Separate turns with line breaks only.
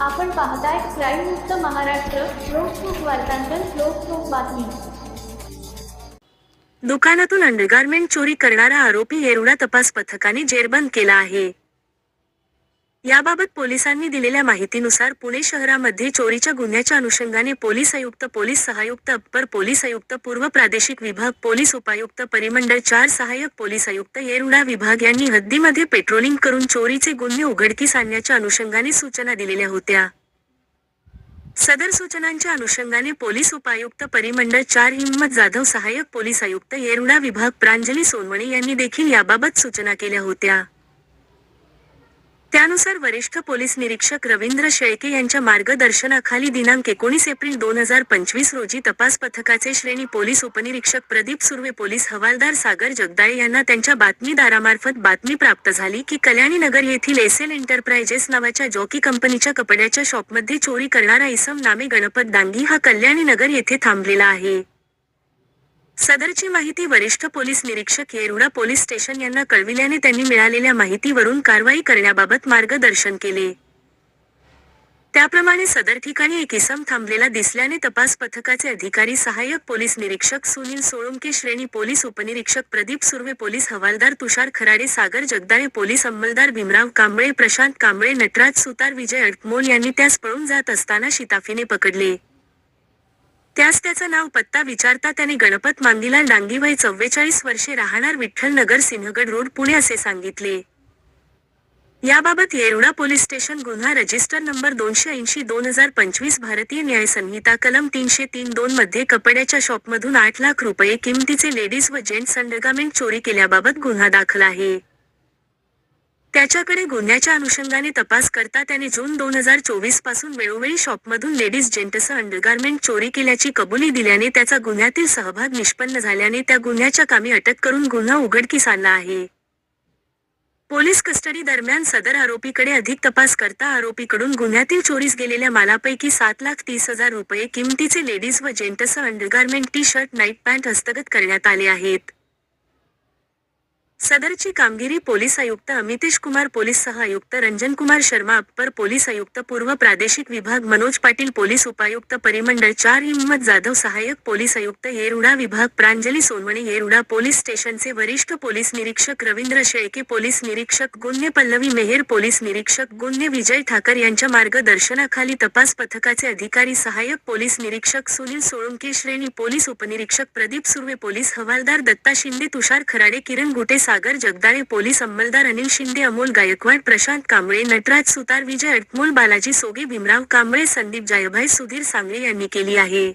आपण पाहताय क्राईम मुक्त महाराष्ट्र लोकसुख वार्तांकन लोकसुख बातमी.
दुकानातून अंडरगारमेंट चोरी करणारा आरोपी येरुळा तपास पथकाने जेरबंद केला आहे. याबाबत पोलिसांनी दिलेल्या माहितीनुसार पुणे शहरामध्ये चोरीच्या गुन्ह्याच्या अनुषंगाने पोलीस आयुक्त पोलीस सहायुक्त अप्पर पोलीस आयुक्त पूर्व प्रादेशिक विभाग पोलीस उपायुक्त परिमंडळ चार सहाय्यक पोलीस आयुक्त येरुडा विभाग यांनी हद्दीमध्ये पेट्रोलिंग करून चोरीचे गुन्हे उघडकीस आणण्याच्या अनुषंगाने सूचना दिलेल्या होत्या. सदर सूचनांच्या अनुषंगाने पोलीस उपायुक्त परिमंडळ चार हिम्मत जाधव सहाय्यक पोलीस आयुक्त येरुडा विभाग प्रांजली सोनवणे यांनी देखील याबाबत सूचना केल्या होत्या. त्यानुसार वरिष्ठ पोलीस निरीक्षक रवींद्र शेळके यांच्या मार्गदर्शनाखाली दिनांक एकोणीस एप्रिल दोन हजार पंचवीस रोजी तपास पथकाचे श्रेणी पोलीस उपनिरीक्षक प्रदीप सुर्वे पोलीस हवालदार सागर जगदाळे यांना त्यांच्या बातमीदारामार्फत बातमी प्राप्त झाली की कल्याणी नगर येथील एसएल एंटरप्राइजेस नावाच्या जॉकी कंपनीच्या कपड्याच्या शॉपमध्ये चोरी करणारा इसम नामे गणपत दांगी हा कल्याणी नगर येथे थांबलेला आहे. सदरची माहिती वरिष्ठ पोलीस निरीक्षक येरुडा पोलीस स्टेशन यांना कळविल्याने त्यांनी मिळालेल्या माहितीवरून कारवाई करण्याबाबत मार्गदर्शन केले. त्याप्रमाणे सदर ठिकाणी एक इसम थांबलेला दिसल्याने तपास पथकाचे अधिकारी सहाय्यक पोलीस निरीक्षक सुनील सोळुंके श्रेणी पोलीस उपनिरीक्षक प्रदीप सुर्वे पोलीस हवालदार तुषार खराडे सागर जगदाळे पोलीस अंमलदार भीमराव कांबळे प्रशांत कांबळे नटराज सुतार विजय अडमोल यांनी त्यास पळून जात असताना शिताफीने पकडले. त्यास त्याचं नाव पत्ता विचारता त्याने गणपत मांगीलाल डांगी वय चव्वेचाळीस वर्षे राहणार विठ्ठल नगर सिंहगड रोड पुणे असे सांगितले. याबाबत येरुणा पोलीस स्टेशन गुन्हा रजिस्टर नंबर दोनशे ऐंशी दोन हजार पंचवीस भारतीय न्याय संहिता कलम तीनशे तीन दोन मध्ये कपड्याच्या शॉपमधून आठ लाख रुपये किमतीचे लेडीज व जेंट्स अंडरगार्मेंट चोरी केल्याबाबत गुन्हा दाखल आहे. त्याच्याकडे गुन्ह्याच्या अनुषंगाने तपास करता त्याने जून दोन हजार चोवीसपासून वेळोवेळी शॉपमधून लेडीज जेंट्स अंडरगार्मेंट चोरी केल्याची कबुली दिल्याने त्याचा गुन्ह्यातील सहभाग निष्पन्न झाल्याने त्या गुन्ह्याच्या कामी अटक करून गुन्हा उघडकीस आणला आहे. पोलीस कस्टडी दरम्यान सदर आरोपीकडे अधिक तपास करता आरोपीकडून गुन्ह्यातील चोरीस गेलेल्या मालापैकी सात लाख तीस हजार रुपये किमतीचे लेडीज व gents undergarment T shirt night pant हस्तगत करण्यात आले आहेत. सदरची कामगिरी पोलीस आयुक्त अमितेश कुमार पोलीस सह आयुक्त रंजन कुमार शर्मा अप्पर पोलीस आयुक्त पूर्व प्रादेशिक विभाग मनोज पाटील पोलीस उपायुक्त परिमंडळ चार हिम्मत जाधव सहाय्यक पोलीस आयुक्त येरुडा विभाग प्रांजली सोनवणे येरुडा पोलीस स्टेशनचे वरिष्ठ पोलीस निरीक्षक रवींद्र शेळके पोलीस निरीक्षक गुन्हे पल्लवी मेहेर पोलीस निरीक्षक गुन्हे विजय ठाकर यांच्या मार्गदर्शनाखाली तपास पथकाचे अधिकारी सहाय्यक पोलीस निरीक्षक सुनील सोळंके श्रेणी पोलीस उपनिरीक्षक प्रदीप सुर्वे पोलीस हवालदार दत्ता शिंदे तुषार खराडे किरण गुटे सागर जगदाळे पोलीस अंमलदार अनिल शिंदे अमोल गायकवाड प्रशांत कांबळे नटराज सुतार विजय अटमोल बालाजी सोगे भीमराव कांबळे संदीप जायभाई सुधीर सांगळे यांनी केली आहे.